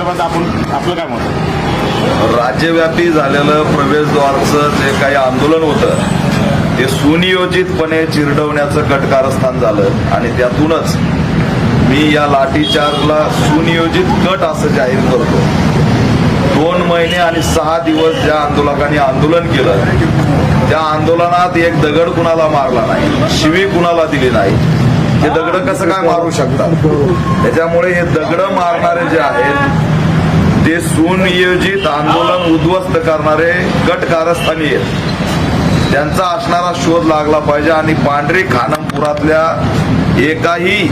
संदर्भात आपण आपलं काय मत राज्यव्यापी झालेलं प्रवेशद्वारचं जे काही आंदोलन होतं ते सुनियोजितपणे चिरडवण्याचं कटकारस्थान झालं आणि त्यातूनच मी या लाठीचार्जला सुनियोजित कट असं जाहीर करतो. दोन महिने आणि सहा दिवस ज्या आंदोलकांनी आंदोलन केलं त्या आंदोलनात एक दगड कुणाला मारला नाही शिवी कुणाला दिली नाही हे दगड कसं काय मारू शकतात? त्याच्यामुळे हे दगड मारणारे जे आहेत ते सुनियोजित आंदोलन उद्ध्वस्त करणारे गट कारस्थानी आहेत. त्यांचा असणारा शोध लागला पाहिजे आणि पांढरी खानमपुरातल्या एकाही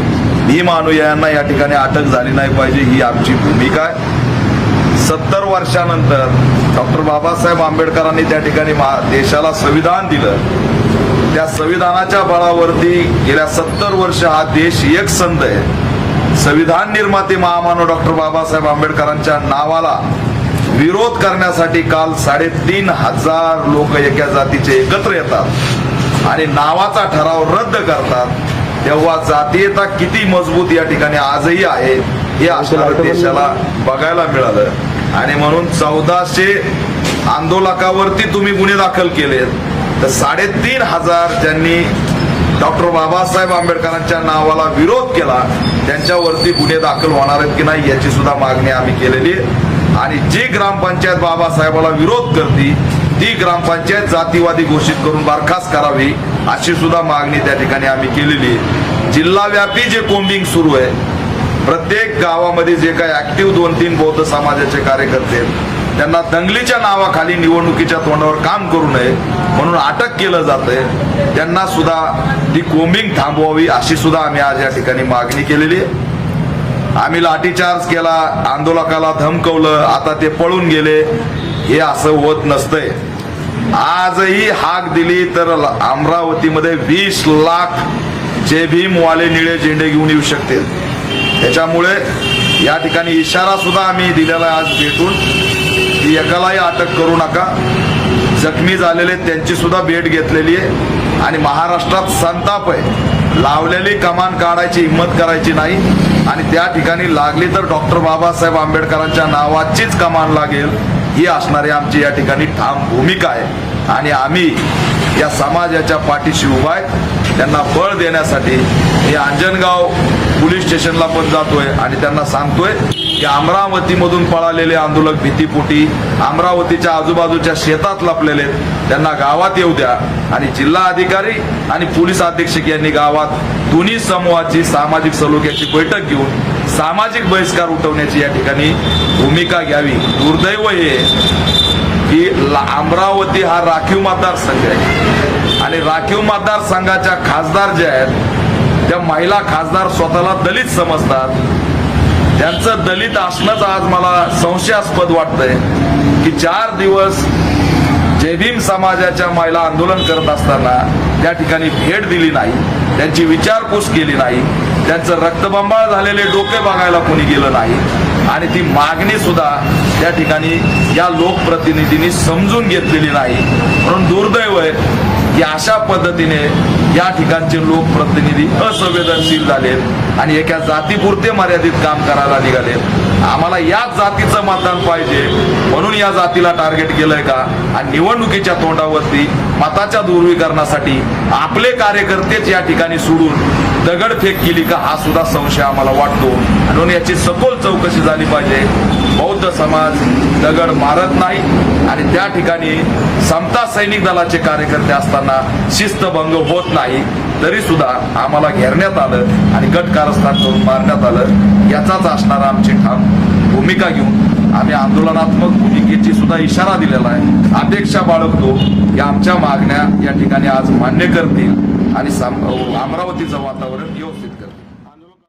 भीम अनुयायांना या ठिकाणी अटक झाली नाही पाहिजे ही आमची भूमिका आहे. सत्तर वर्षानंतर डॉक्टर बाबासाहेब आंबेडकरांनी त्या ठिकाणी मा- देशाला संविधान दिलं. त्या संविधानाच्या बळावरती गेल्या सत्तर वर्ष हा देश एक संध आहे. संविधान निर्माते महामानव डॉक्टर बाबासाहेब आंबेडकरांच्या नावाला विरोध करण्यासाठी काल साडेतीन हजार लोक एका जातीचे एकत्र येतात आणि नावाचा ठराव रद्द करतात. तेव्हा जातीयता किती मजबूत या ठिकाणी आजही आहे हे असणारं देशाला बघायला मिळालं. आणि म्हणून चौदाशे आंदोलकावरती तुम्ही गुन्हे दाखल केलेत. तर साडेतीन हजार ज्यांनी डॉक्टर बाबासाहेब आंबेडकरांच्या नावाला विरोध केला त्यांच्यावरती गुन्हे दाखल होणार आहेत की नाही याची सुद्धा मागणी आम्ही केलेली आहे. आणि जी ग्रामपंचायत बाबासाहेबाला विरोध करते ती ग्रामपंचायत जातीवादी घोषित करून बरखास्त करावी अशी सुद्धा मागणी त्या ठिकाणी आम्ही केलेली आहे. जिल्हाव्यापी जे कोम्बिंग सुरू आहे प्रत्येक गावामध्ये जे काही ऍक्टिव्ह दोन तीन बौद्ध समाजाचे कार्यकर्ते आहेत त्यांना दंगलीच्या नावाखाली निवडणुकीच्या तोंडावर काम करू नये म्हणून अटक केलं जातंय. त्यांना सुद्धा ती कोंबिंग थांबवावी अशी सुद्धा आम्ही आज या ठिकाणी मागणी केलेली आहे. आम्ही लाठीचार्ज केला आंदोलकाला धमकवलं आता ते पळून गेले. हे असं होत नसतंय. आजही हाक दिली तर अमरावतीमध्ये वीस लाख जे भीम वाले निळे झेंडे घेऊन येऊ शकतील. त्याच्यामुळे या ठिकाणी इशारा सुद्धा आम्ही दिलेला आज भेटून. एकालाही अटक करू नका. जखमी झालेले त्यांची सुद्धा भेट घेतलेली आहे. आणि महाराष्ट्रात संताप आहे. लावलेली कमान काढायची हिंमत करायची नाही. आणि त्या ठिकाणी लागली तर डॉक्टर बाबासाहेब आंबेडकरांच्या नावाचीच कमान लागेल. ही असणारी आमची या ठिकाणी ठाम भूमिका आहे. आणि आम्ही या समाजाच्या पाठीशी उभा आहे. त्यांना बळ देण्यासाठी हे अंजनगाव पोलीस स्टेशनला पण जातोय आणि त्यांना सांगतोय की अमरावतीमधून पळालेले आंदोलक भीतीपोटी अमरावतीच्या आजूबाजूच्या शेतात लपलेले आहेत. त्यांना गावात येऊ द्या. आणि जिल्हा अधिकारी आणि पोलीस अधीक्षक यांनी गावात दोन्ही समूहाची सामाजिक सलोख्याची बैठक घेऊन सामाजिक बहिष्कार उठवण्याची या ठिकाणी भूमिका घ्यावी. दुर्दैव हे की अमरावती हा राखीव मतदारसंघ आहे. आणि राखीव मतदारसंघाच्या खासदार जे आहेत त्या महिला खासदार स्वतःला दलित समजतात त्यांचं दलित असणंच आज मला संशयास्पद वाटतंय की चार दिवस जय भीम समाजाच्या महिला आंदोलन करत असताना त्या ठिकाणी भेट दिली नाही त्यांची विचारपूस केली नाही त्यांचं रक्तबंबाळ झालेले डोके बघायला कोणी गेलं नाही. आणि ती मागणी सुद्धा त्या ठिकाणी या लोकप्रतिनिधींनी समजून घेतलेली नाही. म्हणून दुर्दैव आहे की अशा पद्धतीने या ठिकाणचे लोकप्रतिनिधी असंवेदनशील झालेत आणि एका जातीपुरते मर्यादित काम करायला निघालेत. आम्हाला याच जातीचं मतदान पाहिजे म्हणून या जातीला टार्गेट केलंय का? आणि निवडणुकीच्या तोंडावरती मताच्या दुर्वीकरणासाठी आपले कार्यकर्तेच या ठिकाणी सोडून दगडफेक केली का हा सुद्धा संशय आम्हाला वाटतो. म्हणून याची सखोल चौकशी झाली पाहिजे. बौद्ध समाज दगड मारत नाही. आणि त्या ठिकाणी समता सैनिक दलाचे कार्यकर्ते असताना शिस्तभंग होत नाही तरी सुद्धा आम्हाला घेरण्यात आलं आणि गट कारस्थान करून मारण्यात आलं. याचाच असणारा आमची ठाम भूमिका घेऊन आम्ही आंदोलनात्मक भूमिकेची सुद्धा इशारा दिलेला आहे. अपेक्षा बाळगतो की आमच्या मागण्या या ठिकाणी आज मान्य करतील आणि साम- अमरावतीचं वातावरण व्यवस्थित करतील